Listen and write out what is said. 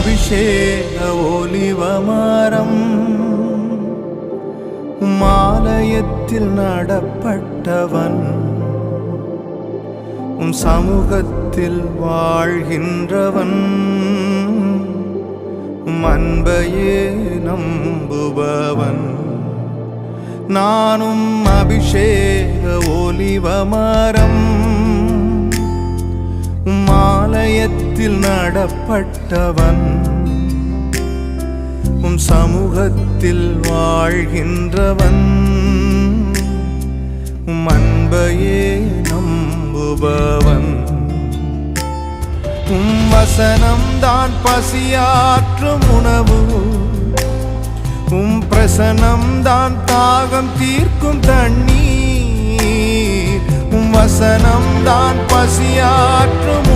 அபிஷேக ஒலிவமரம் மாலயத்தில் நடப்பட்டவன் உம் சமூகத்தில் வாழ்கின்றவன். உம் அன்பையே நம்புபவன். நானும் அபிஷேக ஒலிவமரம் சமூகத்தில் நடப்பட்டவன். உம் சமூகத்தில் வாழ்கின்றவன். உம் அன்பையே நம்புபவன். உம் வசனம் தான் பசியாற்றும் உணவு. உம் பிரசனம் தான் தாகம் தீர்க்கும் தண்ணீர். உம் வசனம் தான் பசியாற்றும்